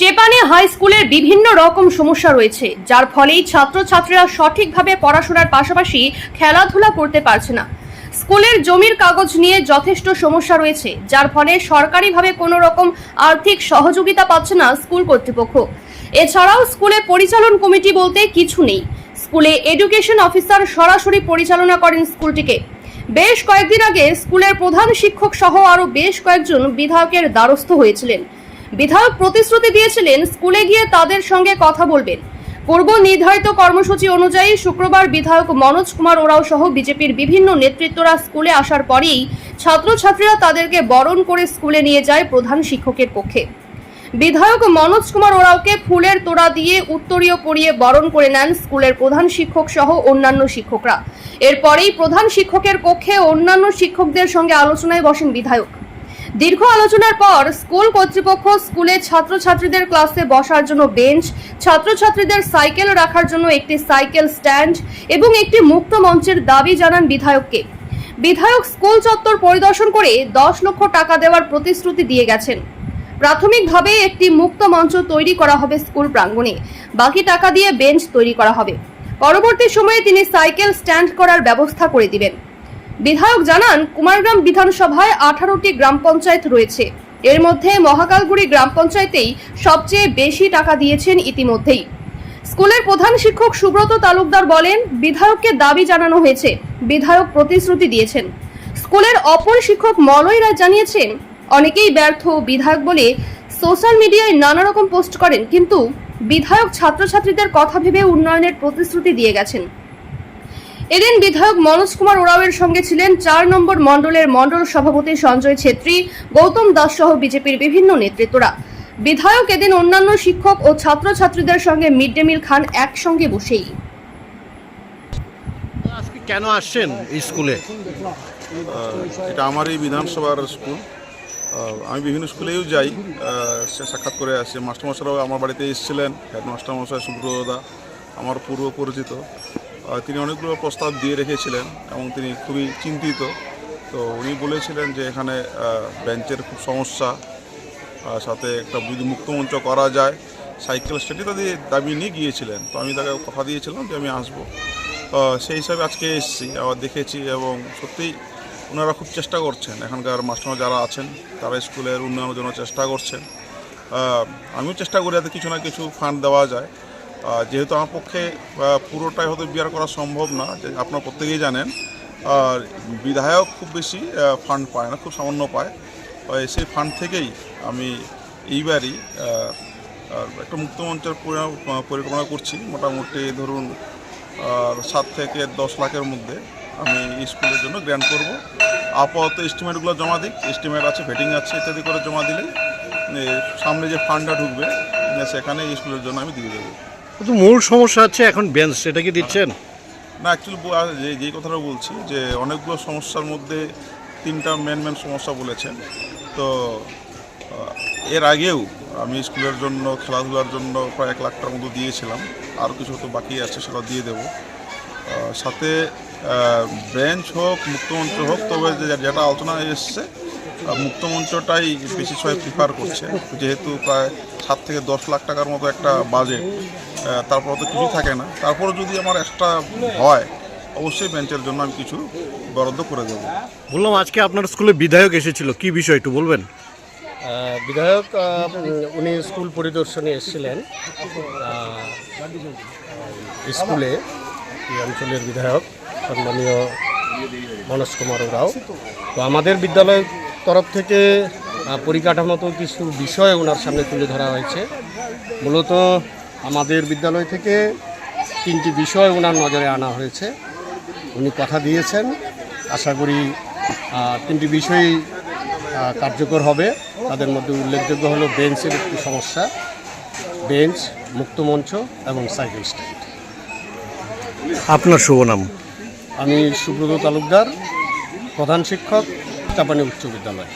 চেপানি high স্কুলের বিভিন্ন রকম সমস্যা রয়েছে, যার ফলেই ছাত্রছাত্রীরা সঠিকভাবে পড়াশোনার পাশাপাশি খেলাধুলা করতে পারছে না। স্কুলের জমির কাগজ নিয়ে যথেষ্ট সমস্যা রয়েছে, যার ফলে সরকারিভাবে কোনো রকম আর্থিক সহযোগিতা পাচ্ছে না স্কুল কর্তৃপক্ষ। এছাড়াও স্কুলে পরিচালন কমিটি বলতে কিছু নেই। স্কুলে এডুকেশন অফিসার সরাসরি পরিচালনা করেন স্কুলটিকে। বেশ কয়েকদিন আগে স্কুলের প্রধান শিক্ষক সহ আরও বেশ কয়েকজন বিধায়কের দ্বারস্থ হয়েছিলেন। বিধায়ক প্রতিশ্রুতি দিয়েছিলেন, স্কুলে গিয়ে তাদের সঙ্গে কথা বলবেন। পূর্ব নির্ধারিত কর্মসূচি অনুযায়ী শুক্রবার বিধায়ক মনোজ কুমার ওরাও সহ বিজেপির বিভিন্ন নেতৃত্বরা স্কুলে আসার পরেই ছাত্রছাত্রীরা তাদেরকে বরণ করে স্কুলে নিয়ে যায় প্রধান শিক্ষকের পক্ষে। বিধায়ক মনোজ কুমার ওরাওকে ফুলের তোড়া দিয়ে উত্তরীয় পরিয়ে বরণ করে নেন স্কুলের প্রধান শিক্ষক সহ অন্যান্য শিক্ষকরা। এরপরেই প্রধান শিক্ষকের কক্ষে অন্যান্য শিক্ষকদের সঙ্গে আলোচনায় বসেন বিধায়ক। দীর্ঘ আলোচনার পর স্কুল কর্তৃপক্ষ স্কুলে ছাত্রছাত্রীদের ক্লাসে বসার জন্য বেঞ্চ, ছাত্রছাত্রীদের সাইকেল রাখার জন্য একটি সাইকেল স্ট্যান্ড এবং একটি মুক্ত মঞ্চের দাবি জানান বিধায়ককে। বিধায়ক স্কুল চত্বর পরিদর্শন করে দশ লক্ষ টাকা দেওয়ার প্রতিশ্রুতি দিয়ে গেছেন। প্রাথমিকভাবে একটি মুক্ত মঞ্চ তৈরি করা হবে স্কুল প্রাঙ্গণে। বাকি টাকা দিয়ে বেঞ্চ তৈরি করা হবে। পরবর্তী সময়ে তিনি সাইকেল স্ট্যান্ড করার ব্যবস্থা করে দিবেন। বিধায়ক জানান, কুমারগ্রাম বিধানসভায় আঠারোটি গ্রাম পঞ্চায়েত রয়েছে। এর মধ্যে মহাকালগুড়ি গ্রাম পঞ্চায়েতেই সবচেয়ে বেশি টাকা দিয়েছেন ইতিমধ্যেই। স্কুলের প্রধান শিক্ষক সুব্রত তালুকদার বলেন, বিধায়ককে দাবি জানানো হয়েছে, বিধায়ক প্রতিশ্রুতি দিয়েছেন। স্কুলের অপর শিক্ষক মলয় রায় জানিয়েছেন, অনেকেই ব্যর্থ, বিধায়ক বলে সোশ্যাল মিডিয়ায় নানা রকম পোস্ট করেন, কিন্তু বিধায়ক ছাত্রছাত্রীদের কথা ভেবে উন্নয়নের প্রতিশ্রুতি দিয়ে গেছেন। এদিন বিধায়ক মনোজ কুমার ওরাওয়ের সঙ্গে ছিলেন চার নম্বর মণ্ডলের মণ্ডল সভাপতি সঞ্জয় ছেত্রী গৌতম দাস সহ বিজেপির বিভিন্ন নেতৃত্বরা। বিধায়ক এদিন অন্যান্য শিক্ষক ও ছাত্রছাত্রীদের সঙ্গে মিড ডে মিল খান একসঙ্গে বসেই। কেন আসছেন স্কুলে? এটা আমারই বিধানসভার স্কুল। আমি বিভিন্ন স্কুলেও যাই। সে সাক্ষাৎ করে আসি। মাস্টারমশাইরাও আমার বাড়িতে এসেছিলেন। হেডমাস্টার মশাই সুব্রতদা আমার পূর্ব পরিচিত তিনি অনেকগুলো প্রস্তাব দিয়ে রেখেছিলেন এবং তিনি খুবই চিন্তিত। তো উনি বলেছিলেন যে এখানে বেঞ্চের খুব সমস্যা সাথে একটা যদি মুক্তমঞ্চ করা যায়, সাইকেল স্টাডি তাদের দাবি নিয়ে গিয়েছিলেন। তো আমি তাকে কথা দিয়েছিলাম যে আমি আসব। সেই হিসাবে আজকে এসেছি, আবার দেখেছি এবং সত্যিই ওনারা খুব চেষ্টা করছেন। এখানকার মাস্টার যারা আছেন, তারা স্কুলের উন্নয়নের জন্য চেষ্টা করছেন। আমিও চেষ্টা করি যাতে কিছু না কিছু ফান্ড দেওয়া যায়। যেহেতু আমার পক্ষে পুরোটাই হয়তো বিয়ার করা সম্ভব না, যে আপনারা প্রত্যেকেই জানেন, আর বিধায়ক খুব বেশি ফান্ড পায় না, খুব সামান্য পায়। সেই ফান্ড থেকেই আমি এইবারই একটা মুক্তমঞ্চের পরি- পরিকল্পনা করছি। মোটামুটি ধরুন সাত থেকে দশ লাখের মধ্যে আমি স্কুলের জন্য গ্র্যান্ড করব। আপাতত এস্টিমেটগুলো জমা দিই এস্টিমেট আছে ভেটিং আছে, ইত্যাদি করে জমা দিলে সামনে যে ফান্ডটা ঢুকবে, সেখানে স্কুলের জন্য আমি দিয়ে দেবো। কিন্তু মূল সমস্যা হচ্ছে এখন বেঞ্চ সেটা কি দিচ্ছেন? না অ্যাকচুয়ালি যে যেই কথাটা বলছি যে অনেকগুলো সমস্যার মধ্যে তিনটা মেন মেন সমস্যা বলেছেন। তো এর আগেও আমি স্কুলের জন্য, খেলাধুলার জন্য প্রায় এক লাখ টাকার মতো দিয়েছিলাম। আর কিছু হয়তো বাকি আছে, সেটা দিয়ে দেবো। সাথে বেঞ্চ হোক, মুক্তমঞ্চ হোক, তবে যেটা আলোচনা এসছে মুক্তমঞ্চটাই বেশি সবাই প্রিফার করছে। যেহেতু প্রায় সাত থেকে দশ লাখ টাকার মতো একটা বাজেট তারপর তো কিছু থাকে না। তারপর যদি আমার এক্সট্রা হয় অবশ্যই বেঞ্চের জন্য আমি কিছু বরাদ্দ করে দেবো। বললাম আজকে আপনার স্কুলে বিধায়ক এসেছিল কি বিষয় একটু বলবেন? বিধায়ক উনি স্কুল পরিদর্শনে এসেছিলেন স্কুলে এই অঞ্চলের বিধায়ক সম্মানীয় মনোজ কুমার ওরাও তো আমাদের বিদ্যালয়ের তরফ থেকে আহ, পরিকাঠামোগত কিছু বিষয় ওনার সামনে তুলে ধরা হয়েছে। মূলত আমাদের বিদ্যালয় থেকে তিনটি বিষয় ওনার নজরে আনা হয়েছে। উনি কথা দিয়েছেন। আশা করি তিনটি বিষয়ই কার্যকর হবে। তাদের মধ্যে উল্লেখযোগ্য হলো বেঞ্চের একটি সমস্যা বেঞ্চ মুক্তমঞ্চ এবং সাইকেল স্ট্যান্ড। আপনার শুভ নাম? আমি সুব্রত তালুকদার প্রধান শিক্ষক চাপানি উচ্চ বিদ্যালয়।